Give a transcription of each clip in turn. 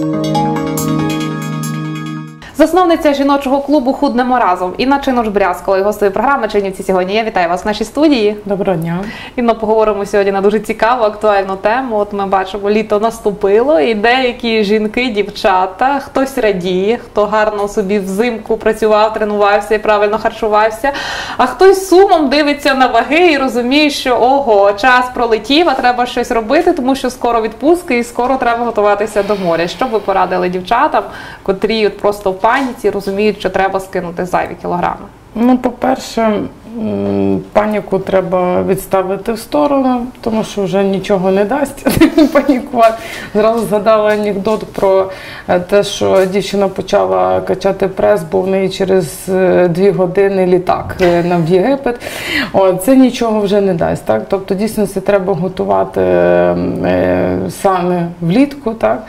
Thank you. Засновниця жіночого клубу Худнемо разом Інна Чинуш Брязкова і гостею програми Чинівці сьогодні. Я вітаю вас в нашій студії. Доброго дня. Інно поговоримо сьогодні на дуже цікаву актуальну тему. От ми бачимо, літо наступило, і деякі жінки, дівчата, хтось радіє, хто гарно собі взимку працював, тренувався і правильно харчувався. А хтось сумом дивиться на ваги і розуміє, що ого, час пролетів, а треба щось робити, тому що скоро відпустки і скоро треба готуватися до моря. Що б ви порадили дівчатам, котрі от просто в паніці розуміють, що треба скинути зайві кілограми? Ну, по-перше, паніку треба відставити в сторону, тому що вже нічого не дасть панікувати. Зразу згадала анекдот про е, те, що дівчина почала качати прес, бо в неї через е, дві години літак е, нам в Єгипет. О, це нічого вже не дасть. Так? Тобто, дійсно, це треба готувати саме влітку. Так?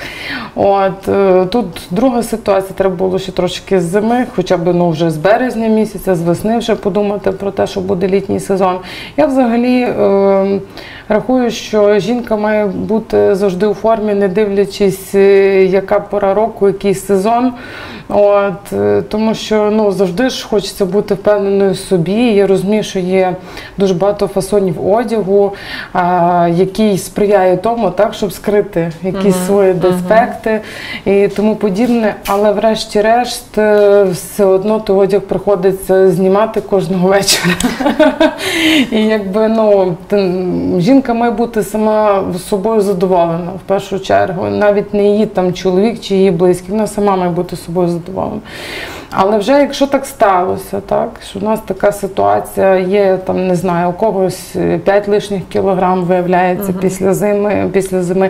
От, тут друга ситуація, треба було ще трошки з зими, хоча б ну, вже з березня місяця, з весни вже подумати про те, що буде літній сезон. Я взагалі е, рахую, що жінка має бути завжди у формі, не дивлячись, е, яка пора року, який сезон. От, е, тому що ну, завжди ж хочеться бути впевненою в собі. Я розумію, що є дуже багато фасонів одягу, а, який сприяє тому, так, щоб скрити якісь Мгм, свої мгм. дефекти і тому подібне. Але врешті-решт е, все одно той одяг приходиться знімати кожного вечора. І якби ну т- жінка має бути сама собою задоволена в першу чергу. Навіть не її там чоловік чи її близькі, вона сама має бути собою задоволена. Але вже якщо так сталося, так що в нас така ситуація є, там не знаю, у когось 5 лишніх кілограм виявляється після зими, після зими,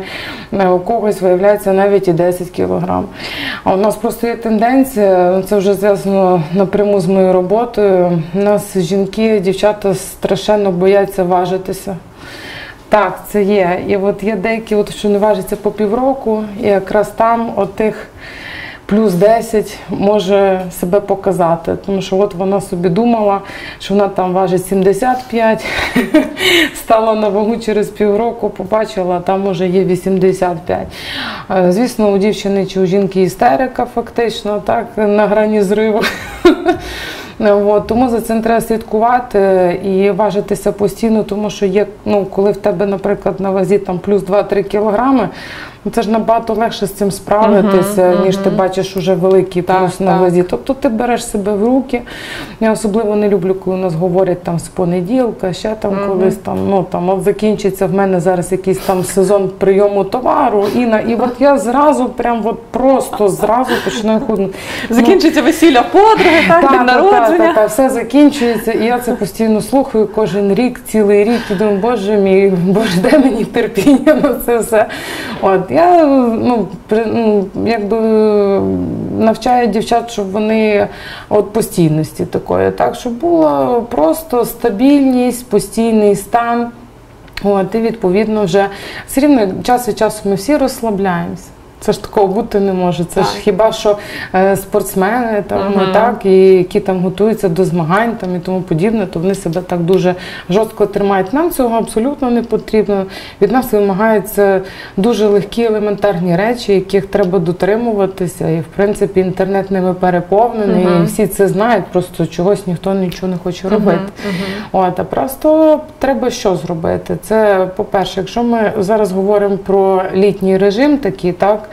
е, у когось виявляється навіть і 10 кілограм. А у нас просто є тенденція, це вже зв'язано напряму з моєю роботою. У нас жінки, дівчата страшенно бояться важитися. Так, це є. І от є деякі, от, що не важаться по півроку, і якраз там от тих плюс 10 може себе показати. Тому що от вона собі думала, що вона там важить 75, стала на вагу через півроку, побачила, там уже є 85. Е, Звісно, у дівчини чи у жінки істерика фактично, так, на грані зриву. От, тому за цим треба слідкувати і важитися постійно, тому що є, ну, коли в тебе, наприклад, на вазі там плюс 2-3 кілограми, ну, це ж набагато легше з цим справитися, Мгм, ніж ти бачиш уже великий Так, плюс на так. вазі. Тобто ти береш себе в руки. Я особливо не люблю, коли у нас говорять там з понеділка, ще там Мгм. колись там, ну там от закінчиться в мене зараз якийсь там сезон прийому товару. І, на, і от я зразу, прям от просто зразу починаю худнути. Ну, Закінчиться весілля подруги, так, день та, та, народження. та, все закінчується, і я це постійно слухаю кожен рік, цілий рік, і думаю, боже мій, боже, де мені терпіння на це все. От я ну, при, ну якби навчаю дівчат, щоб вони от постійності такої, так, щоб була просто стабільність, постійний стан. От, і відповідно вже все рівно час від часу ми всі розслабляємося. Це ж такого бути не може. Це ж хіба що е, спортсмени, там, Мгм. так, і, які там готуються до змагань там, і тому подібне, то вони себе так дуже жорстко тримають. Нам цього абсолютно не потрібно. Від нас вимагаються дуже легкі елементарні речі, яких треба дотримуватися. І в принципі інтернет ними переповнений, Мгм. і всі це знають, просто чогось ніхто нічого не хоче робити. Мгм. От, а просто треба що зробити? Це, по-перше, якщо ми зараз говоримо про літній режим, такий, так,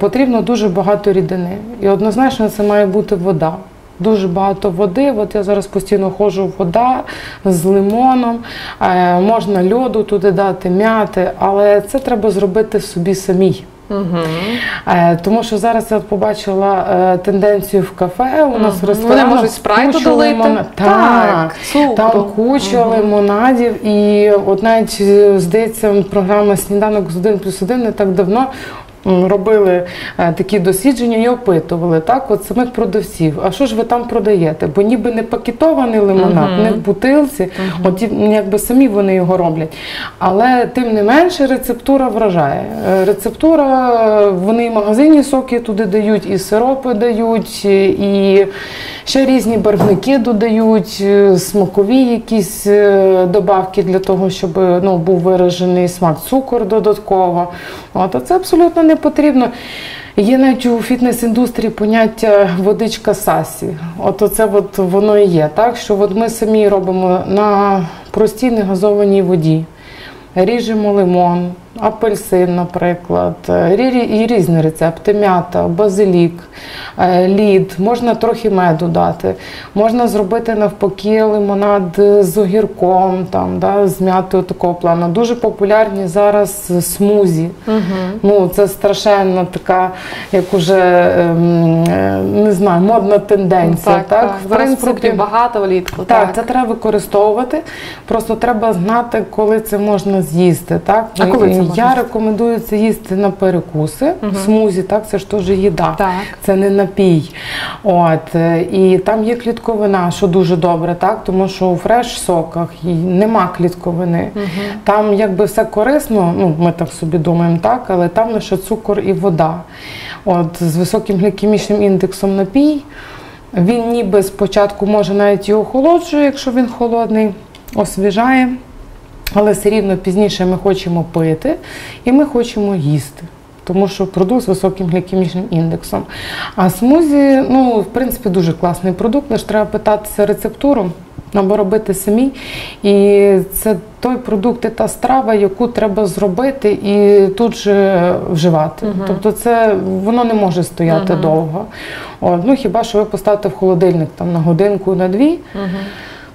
потрібно дуже багато рідини. І однозначно це має бути вода. Дуже багато води. От я зараз постійно ходжу вода з лимоном, е, можна льоду туди дати, м'яти, але це треба зробити собі самій. Е, Тому що зараз я побачила е, тенденцію в кафе. У нас Мгм. ресторанах Вони можуть спрайту долити. лимона- Так, цукру. там куча Мгм. лимонадів, і от навіть е, здається, програма Сніданок з 1 плюс 1 не так давно. Робили е, такі дослідження і опитували так, от самих продавців. А що ж ви там продаєте? Бо ніби не пакетований лимонад, не в бутилці, от м, якби самі вони його роблять. Але тим не менше рецептура вражає. Е, Рецептура, е, вони і магазинні соки туди дають, і сиропи дають, і ще різні барвники додають, е, смакові якісь е, добавки для того, щоб ну, був виражений смак, цукор додатково. От, а це абсолютно не потрібно. Є навіть у фітнес-індустрії поняття водичка сасі. От оце от воно і є. Так що от ми самі робимо на простій негазованій воді. Ріжемо лимон, апельсин, наприклад, і різні рецепти: м'ята, базилік, е, лід, можна трохи меду дати. Можна зробити навпаки лимонад з огірком, там, да, з м'ятою такого плану. Дуже популярні зараз смузі. Ну, це страшенно така, як уже ем, е, не знаю, модна тенденція. так, так? так. В Зараз принципі, багато влітку. так, це треба використовувати. Просто треба знати, коли це можна з'їсти. Так? А коли це Я рекомендую це їсти на перекуси. Смузі, так, це ж теж їда. Так. Це не напій. От, е, і там є клітковина, що дуже добре, так? тому що у фреш-соках і нема клітковини. Там якби все корисно, ну, ми так собі думаємо, так, але там лише цукор і вода. От, з високим глікемічним індексом напій. Він ніби спочатку може навіть і охолоджує, якщо він холодний, освіжає. Але все рівно пізніше ми хочемо пити і ми хочемо їсти. Тому що продукт з високим глікемічним індексом. А смузі, ну, в принципі, дуже класний продукт, лише треба питатися рецептуру або робити самі. І це той продукт і та страва, яку треба зробити і тут же вживати. Тобто це воно не може стояти довго. От, ну, хіба що ви поставите в холодильник там, на годинку, на дві.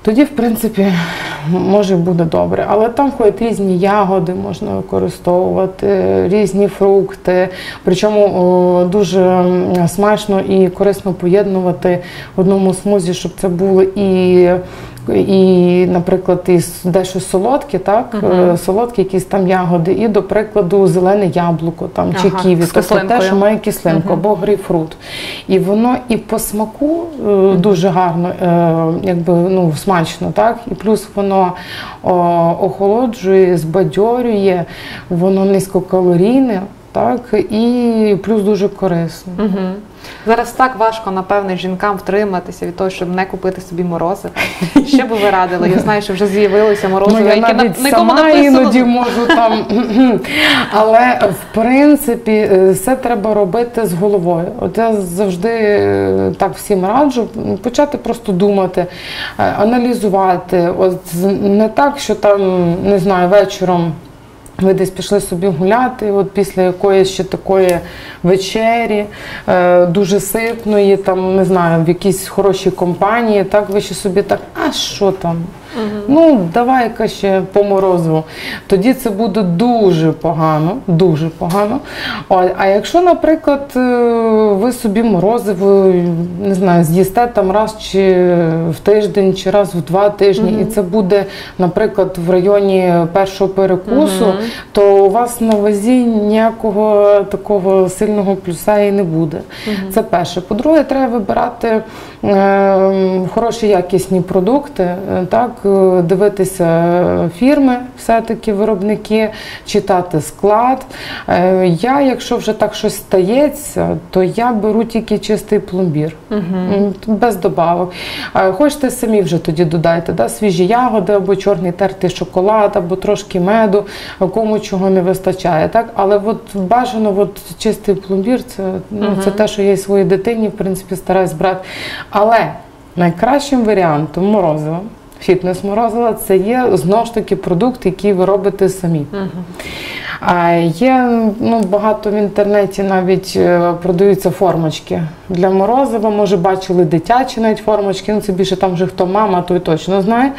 Тоді, в принципі, може буде добре. Але там ходять різні ягоди, можна використовувати, різні фрукти. Причому дуже смачно і корисно поєднувати в одному смузі, щоб це було і. І, наприклад, і дещо солодкі, так, е, солодкі якісь там ягоди, і, до прикладу, зелене яблуко там, чи Ага, ківі, тобто те, що має кислинку, або грейпфрут. І воно і по смаку е, дуже гарно, е, якби ну, смачно, так? І плюс воно охолоджує, збадьорює, воно низькокалорійне, так, і плюс дуже корисно. Угу. Зараз так важко, напевне, жінкам втриматися від того, щоб не купити собі морозиво. Що би ви радили? Я знаю, що вже з'явилися морозиво, Ну, я які навіть на сама написано. іноді можу там. Але в принципі е, все треба робити з головою. От я завжди е, так всім раджу почати просто думати, е, аналізувати. От не так, що там не знаю, вечором. Ви десь пішли собі гуляти, от після якоїсь ще такої вечері, е, дуже ситної, там не знаю, в якійсь хорошій компанії, так ви ще собі так, а що там? Ну, давай-ка ще по морозиву. Тоді це буде дуже погано, дуже погано. А якщо, наприклад, е, ви собі морозиво, не знаю, з'їсте там раз чи в тиждень, чи раз в два тижні, і це буде, наприклад, в районі першого перекусу, то у вас на вазі ніякого такого сильного плюса і не буде. Це перше. По-друге, треба вибирати хороші якісні продукти, е, так, е, дивитися фірми, все-таки виробники, читати склад. Е, Я, якщо вже так щось стається, то я беру тільки чистий пломбір, М, без добавок. Хочете самі вже тоді додайте, да, свіжі ягоди або чорний тертий шоколад, або трошки меду, кому чого не вистачає. Так? Але от бажано от чистий пломбір, це, ну, це те, що я і своїй дитині в принципі стараюсь брати. Але найкращим варіантом морозива, фітнес морозива, це є знову ж таки продукт, який ви робите самі. А є ну, багато в інтернеті навіть е, продаються формочки для морозива. Може, бачили дитячі навіть формочки. Ну, це більше там вже хто мама, той точно знає.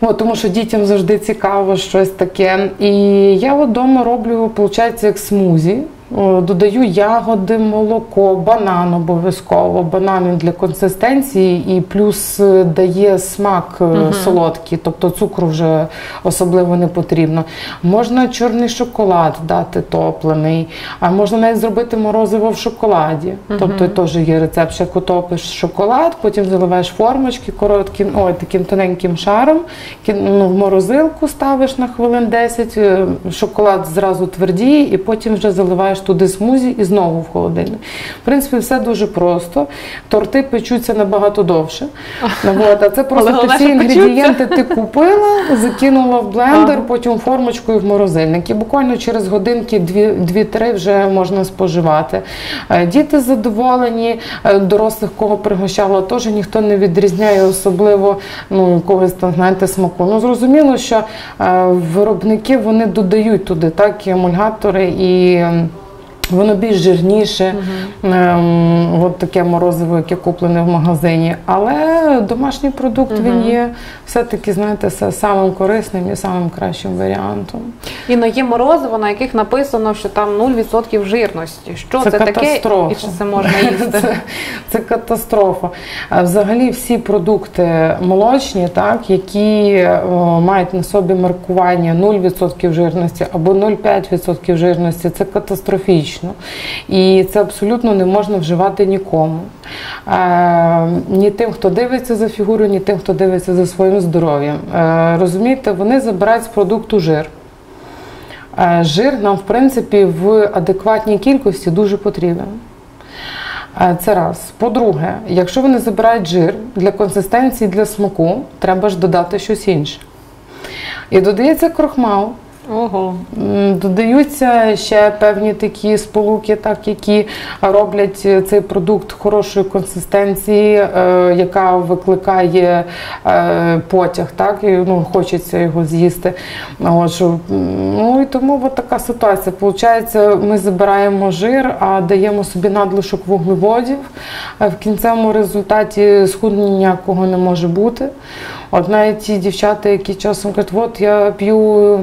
От, тому що дітям завжди цікаво щось таке. І я вдома роблю, виходить, як смузі. О, Додаю ягоди, молоко, банан обов'язково. Банан він для консистенції і плюс е, дає смак е, солодкий, тобто цукру вже особливо не потрібно. Можна чорний шоколад дати топлений, а можна навіть зробити морозиво в шоколаді. Тобто теж є рецепт, ще топиш шоколад, потім заливаєш формочки коротким, ой, таким тоненьким шаром, ну, в морозилку ставиш на хвилин 10, е, шоколад зразу твердіє, і потім вже заливаєш додаєш туди смузі і знову в холодильник. В принципі, все дуже просто. Торти печуться набагато довше. От, а це просто ти всі інгредієнти ти купила, закинула в блендер, потім формочкою в морозильник. І буквально через годинки 2-3 вже можна споживати. Е, Діти задоволені, е, дорослих, кого пригощала, теж ніхто не відрізняє особливо ну, якогось там, знаєте, смаку. Ну, зрозуміло, що е, виробники вони додають туди так, і емульгатори, і воно більш жирніше, ем, от таке морозиво, яке куплене в магазині. Але домашній продукт він є все-таки, знаєте, самим корисним і самим кращим варіантом. Іно є морозиво, на яких написано, що там 0% жирності. Що це, Це таке і чи це можна їсти? Це, це катастрофа. Взагалі всі продукти молочні, так, які о, мають на собі маркування 0% жирності або 0,5% жирності, це катастрофічно. І це абсолютно не можна вживати нікому. Е, ні тим, хто дивиться за фігурою, ні тим, хто дивиться за своїм здоров'ям. Е, розумієте, вони забирають з продукту жир. Е, Жир нам, в принципі, в адекватній кількості дуже потрібен. Е, Це раз. По-друге, якщо вони забирають жир для консистенції, для смаку, треба ж додати щось інше. І додається крохмал, Ого. Додаються ще певні такі сполуки, так, які роблять цей продукт хорошої консистенції, е, яка викликає е, потяг, так, і ну, хочеться його з'їсти. Ну і тому от така ситуація. Получається, ми забираємо жир, а даємо собі надлишок вуглеводів. Е, В кінцевому результаті схуднення ніякого не може бути. От навіть ті дівчата, які часом кажуть, от я п'ю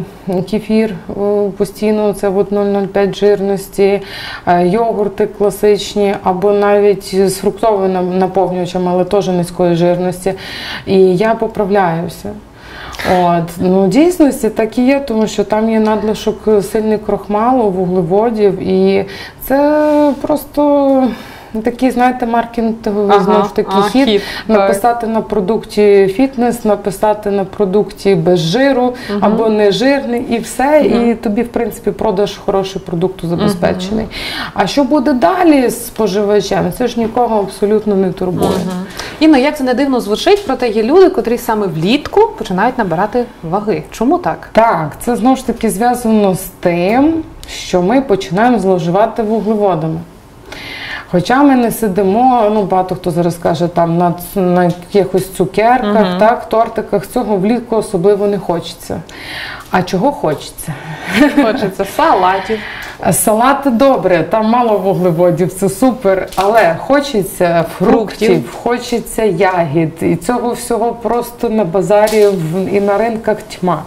кефір е, постійно, це от 0,05 жирності, е, йогурти класичні, або навіть з фруктовими нам- наповнювачами, але теж низької жирності. І я поправляюся. От, ну, дійсності так і є, тому що там є надлишок сильний крохмалу, вуглеводів, і це просто такий, знаєте, маркетинговий Ага, знову ж таки а, хід. хід, так. написати на продукті фітнес, написати на продукті без жиру або нежирний, і все. І тобі, в принципі, продаж хороший продукту забезпечений. А що буде далі з споживачем? Це ж нікого абсолютно не турбує. Інно, як це не дивно звучить, проте є люди, котрі саме влітку починають набирати ваги. Чому так? Так, це знову ж таки зв'язано з тим, що ми починаємо зловживати вуглеводами. Хоча ми не сидимо, ну багато хто зараз каже, там на, на якихось цукерках, так, тортиках, цього влітку особливо не хочеться. А чого хочеться? Хочеться салатів. Салати добре, там мало вуглеводів, це супер, але хочеться фруктів, Фруктів. хочеться ягід. І цього всього просто на базарі і на ринках тьма.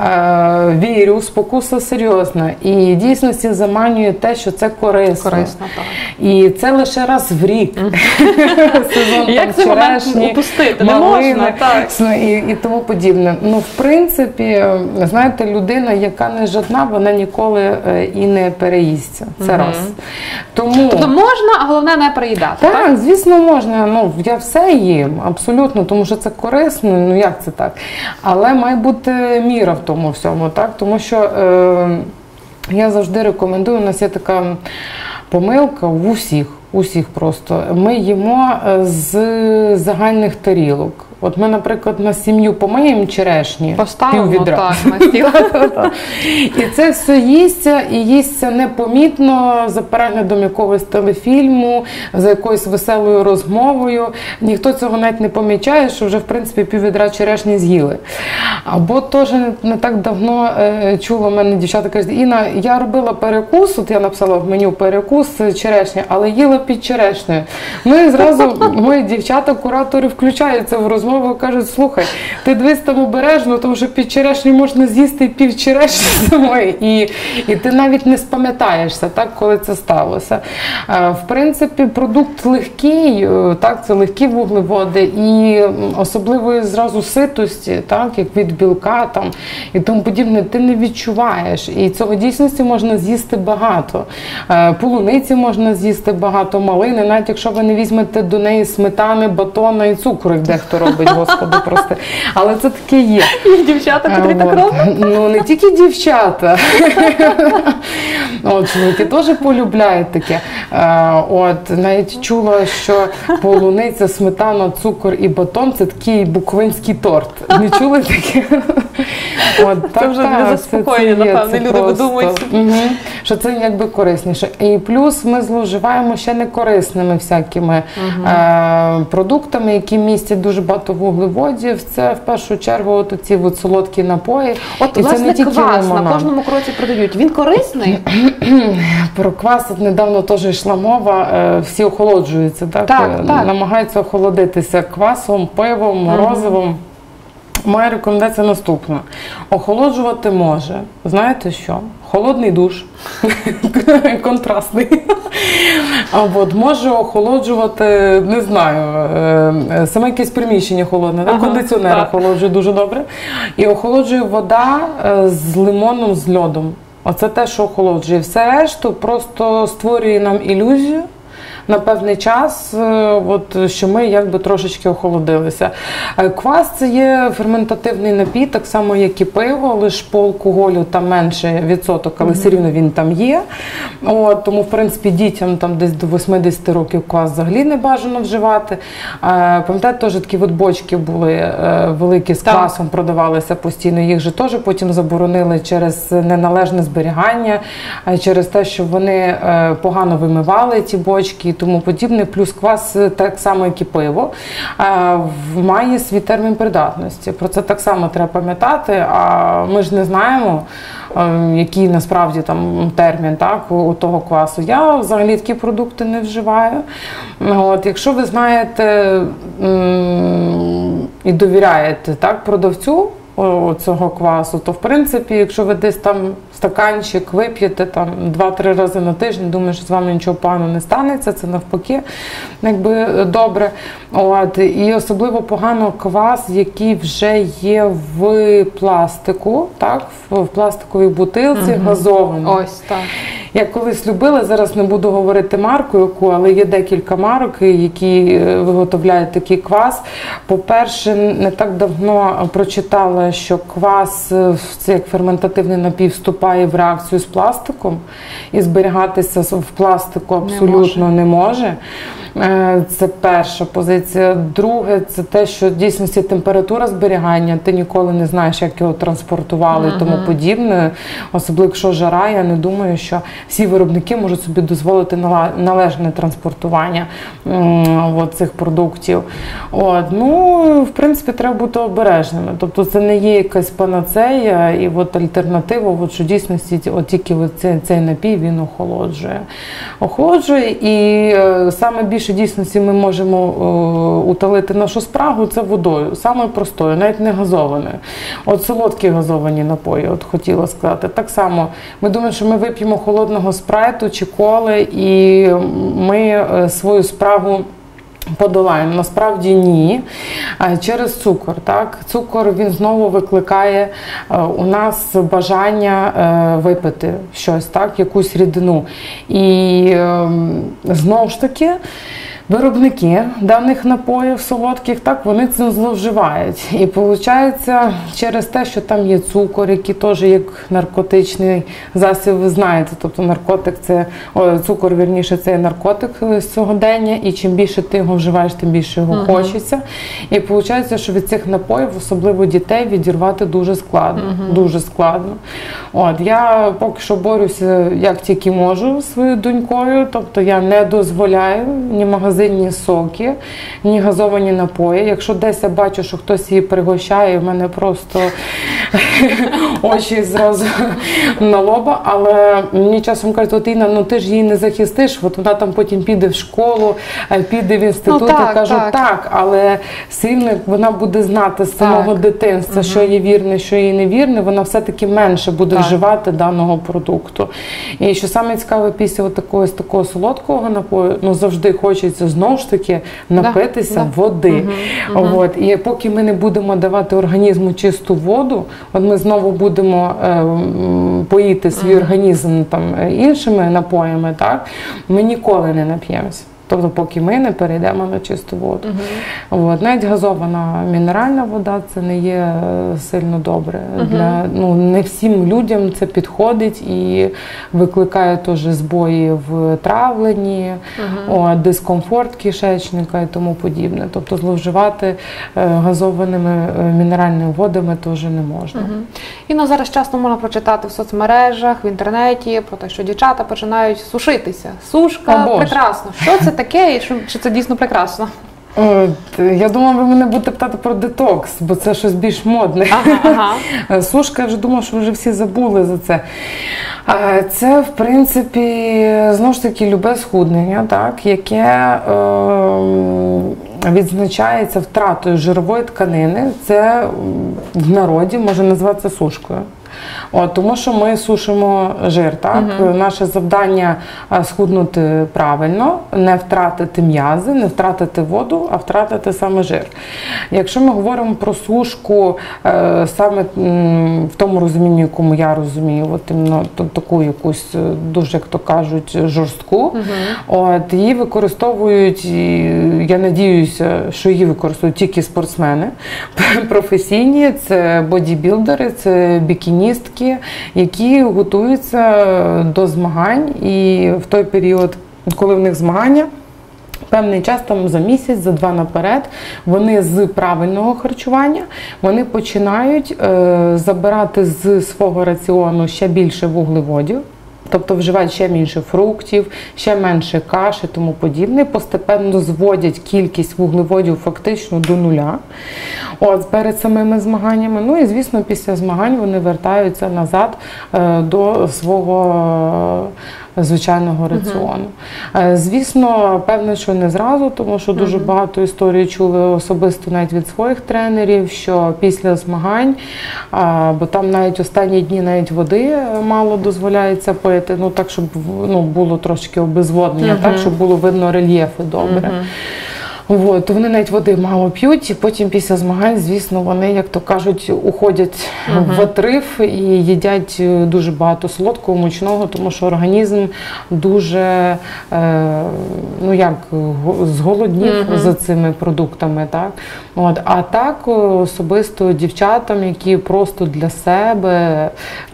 Е, вірю, спокуса серйозна. І дійсності заманює те, що це корисно. Корисно, так. І це лише раз в рік. Сезон Як цей момент упустити? Не можна, так. і, і тому подібне. Ну, в принципі, знаєте, людина, яка не жадна, вона ніколи е, і не переїсться. Це раз. Тому Тобто можна, а головне не переїдати. Так? так, звісно, можна. Ну я все їм абсолютно, тому що це корисно. Ну як це так? Але має бути міра в тому всьому, так тому що е, я завжди рекомендую. У нас є така помилка в усіх. Усіх просто ми їмо е, з загальних тарілок. От ми, наприклад, на сім'ю помиємо черешні Поставимо піввідра. так. І це все їсться, і їсться непомітно за переглядом якогось телефільму, за якоюсь веселою розмовою. Ніхто цього навіть не помічає, що вже в принципі піввідра черешні з'їли. Або теж не, так давно е, чула мене дівчата кажуть, Інна, я робила перекус, от я написала в меню перекус черешня, але їла під черешнею. Ну і зразу мої дівчата, куратори включаються в розмову і кажуть, слухай, ти дивись там обережно, тому що під черешню можна з'їсти пів черешні самої, і, і ти навіть не спам'ятаєшся, так, коли це сталося. Е, В принципі, продукт легкий, е, так, це легкі вуглеводи і особливої зразу ситості, так, як від білка там, і тому подібне, ти не відчуваєш. І цього дійсності можна з'їсти багато. Е, Полуниці можна з'їсти багато малини, навіть якщо ви не візьмете до неї сметани, батона і цукру, як дехто робить, господи, просто. Але це таке є. Є дівчата, котрі так роблять. Ну не тільки дівчата. От, чоловіки теж полюбляють таке. От навіть чула, що полуниця, сметана, цукор і батон це такий буковинський торт. Не чули таке? От, Це вже для заспокоєння, це люди просто. видумують. Мгм. Що це якби корисніше. І плюс ми зловживаємо ще некорисними всякими е, продуктами, які містять дуже багато вуглеводів. Це в першу чергу от ці от солодкі напої. От, І це не тільки квас на кожному кроці продають. Він корисний? Про квас от недавно теж йшла мова. е, Всі охолоджуються, так? Так, Е, так. намагаються охолодитися квасом, пивом, морозивом. Моя рекомендація наступна: охолоджувати може. Знаєте що? Холодний душ, контрастний. А от може охолоджувати, не знаю, е, е, саме якесь приміщення холодне? Ага, кондиціонер так. охолоджує дуже добре. І охолоджує вода е, з лимоном, з льодом. Оце те, що охолоджує. Все решту просто створює нам ілюзію. На певний час, е, от, що ми якби трошечки охолодилися. Е, Квас це є ферментативний напій, так само як і пиво, лише по алкоголю там менше відсоток, але все рівно він там є. От, тому, в принципі, дітям там десь до 80 років квас взагалі не бажано вживати. Е, Пам'ятаєте, теж такі от бочки були великі з Так. квасом, продавалися постійно. Їх же теж потім заборонили через неналежне зберігання, через те, що вони погано вимивали ті бочки і тому подібне. Плюс квас, е, так само, як і пиво, е, має свій термін придатності. Про це так само треба пам'ятати. А ми ж не знаємо, е, який насправді там термін так, у, того квасу. Я взагалі такі продукти не вживаю. От, якщо ви знаєте і довіряєте так, продавцю цього квасу, то в принципі, якщо ви десь там стаканчик вип'єте там 2-3 рази на тиждень, думаю, що з вами нічого поганого не станеться, це навпаки, якби добре. От, і особливо погано квас, який вже є в пластику, так, в, пластиковій бутилці газований. Ось так. Я колись любила, зараз не буду говорити марку, яку, але є декілька марок, які е, виготовляють такий квас. По-перше, не так давно прочитала, що квас е, в- це як ферментативний напій вступає в реакцію з пластиком і зберігатися в пластику абсолютно не може. Е, Це перша позиція. Друге, це те, що в дійсності температура зберігання, ти ніколи не знаєш, як його транспортували і тому подібне. Особливо, якщо жара, я не думаю, що всі виробники можуть собі дозволити належне транспортування от цих продуктів. От, ну, в принципі, треба бути обережними. Тобто це не є якась панацея і от альтернатива, от, що дійсності от тільки цей, цей напій він охолоджує. Охолоджує і е, саме більше дійсності ми можемо е, утолити нашу спрагу це водою, саме простою, навіть не газованою. От солодкі газовані напої, от хотіла сказати. Так само ми думаємо, що ми вип'ємо холодного спрайту чи коли, і ми е, свою спрагу. Подолаємо. Насправді ні. Через цукор. Так? Цукор він знову викликає е, у нас бажання е, випити щось, так? якусь рідину. І ем, знову ж таки. Виробники даних напоїв солодких, так вони цим зловживають. І виходить, через те, що там є цукор, який теж як наркотичний засіб, ви знаєте. Тобто наркотик це о, цукор, вірніше, це є наркотик сьогодення, і чим більше ти його вживаєш, тим більше його хочеться. І виходить, що від цих напоїв, особливо дітей, відірвати дуже складно. Дуже складно. От я поки що борюся як тільки можу своєю донькою. Тобто я не дозволяю ні магазинні соки, ні газовані напої. Якщо десь я бачу, що хтось її пригощає, в мене просто очі зразу на лоба. Але мені часом кажуть, от Інна, ну ти ж її не захистиш, от вона там потім піде в школу, е, піде в інститут. Ну, я кажу, так. так, але сильно вона буде знати з самого Так. дитинства, що є вірне, що є невірне, вона все-таки менше буде Так. вживати даного продукту. І що саме цікаве після такого, такого солодкого напою, ну завжди хочеться хочеться знову ж таки напитися да. води. От. І поки ми не будемо давати організму чисту воду, от ми знову будемо е, поїти свій організм там е, іншими напоями, так ми ніколи не нап'ємося. Тобто, поки ми не перейдемо на чисту воду. От. Навіть газована мінеральна вода це не є е, сильно добре. Для, ну, не всім людям це підходить і викликає теж збої в травленні, о, дискомфорт кишечника і тому подібне. Тобто зловживати е, газованими е, мінеральними водами теж не можна. І ну, зараз часто можна прочитати в соцмережах, в інтернеті про те, що дівчата починають сушитися. Сушка О, прекрасно. Що це таке і що- чи це дійсно прекрасно? Я думала, ви мене будете питати про детокс, бо це щось більш модне. Ага, ага. Е, Сушка, я вже думала, що ви вже всі забули за це. Е, Це, в принципі, знову ж таки, любе схуднення, так, яке е, відзначається втратою жирової тканини. Це в народі може називатися сушкою. От, тому що ми сушимо жир. Так? Наше завдання е, схуднути правильно, не втратити м'язи, не втратити воду, а втратити саме жир. Якщо ми говоримо про сушку е, саме в тому розумінні, якому я розумію, от т- таку якусь дуже, як то кажуть, жорстку, от, її використовують, я надіюся, що її використовують тільки спортсмени професійні, це бодібілдери, це бікіністки, які готуються до змагань і в той період, коли в них змагання. Певний час, там за місяць, за два наперед, вони з правильного харчування вони починають е, забирати з свого раціону ще більше вуглеводів. Тобто вживають ще менше фруктів, ще менше каші, тому подібне. Постепенно зводять кількість вуглеводів фактично до нуля. От перед самими змаганнями. Ну і звісно, після змагань вони вертаються назад е, до свого звичайного раціону. Е, Звісно, певно, що не зразу, тому що дуже багато історій чули особисто навіть від своїх тренерів, що після змагань, бо там навіть останні дні навіть води е, мало дозволяється пити, ну так, щоб ну, було трошки обезводнення, так, щоб було видно рельєфи добре. От, вони навіть води мало п'ють, і потім після змагань, звісно, вони, як то кажуть, уходять в отрив і їдять е, дуже багато солодкого, мучного, тому що організм дуже е, ну як го- зголоднів за цими продуктами. Так? От, а так особисто дівчатам, які просто для себе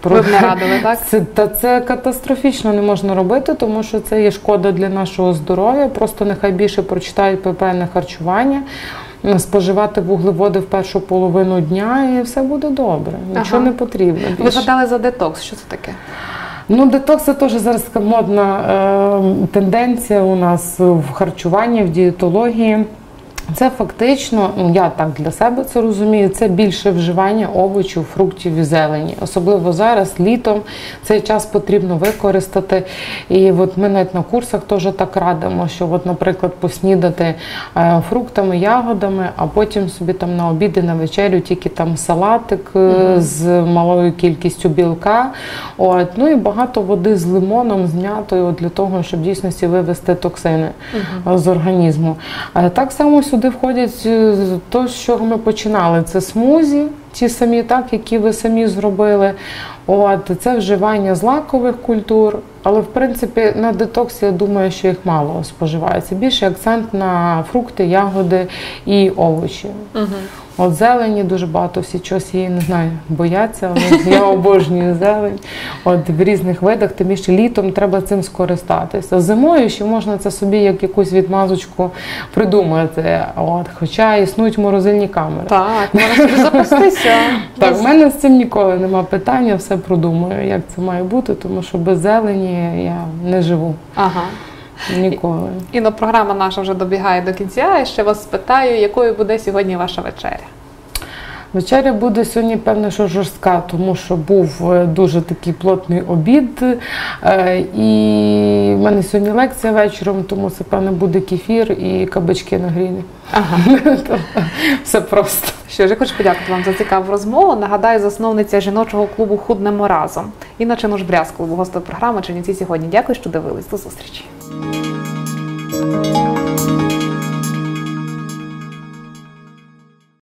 Ви радили, так? це, та це катастрофічно не можна робити, тому що це є шкода для нашого здоров'я. Просто нехай більше прочитають про харчування, споживати вуглеводи в першу половину дня, і все буде добре. Нічого Ага. не потрібно. Ви більше. згадали за детокс. Що це таке? Ну, детокс це теж зараз модна е, тенденція у нас в харчуванні, в дієтології. Це фактично, ну я так для себе це розумію, це більше вживання овочів, фруктів і зелені. Особливо зараз, літом, цей час потрібно використати. І от ми навіть на курсах теж так радимо, що, от, наприклад, поснідати е, фруктами, ягодами, а потім собі там на обіди, на вечерю тільки там салатик е, з малою кількістю білка. От, ну і багато води з лимоном, з м'ятою для того, щоб в дійсності вивести токсини е, з організму. Так само сюди входять е, то, з чого ми починали. Це смузі, ті самі, так, які ви самі зробили. От, це вживання злакових культур. Але в принципі на детоксі я думаю, що їх мало споживається. Більше акцент на фрукти, ягоди і овочі. От зелені дуже багато всі чогось її не знаю, бояться, але я обожнюю зелень. От в різних видах, тим більше літом треба цим скористатися. Зимою ще можна це собі як якусь відмазочку придумати. От, хоча існують морозильні камери. Так, можна запастися. Так, в мене з цим ніколи нема питання, все продумаю, як це має бути, тому що без зелені я не живу Ага. Ніколи. Інно програма наша вже добігає до кінця. І ще вас спитаю, якою буде сьогодні ваша вечеря. Вечеря буде сьогодні, певно, що жорстка, тому що був е, дуже такий плотний обід. е, І в мене сьогодні лекція вечором, тому це, певно, буде кефір і кабачки на грілі. Ага. Все просто. Що ж я хочу подякувати вам за цікаву розмову. Нагадаю, засновниця жіночого клубу Худнемо разом. іначе Чинуш-Брязкова, гостя програми Чернівці сьогодні. Дякую, що дивились. До зустрічі.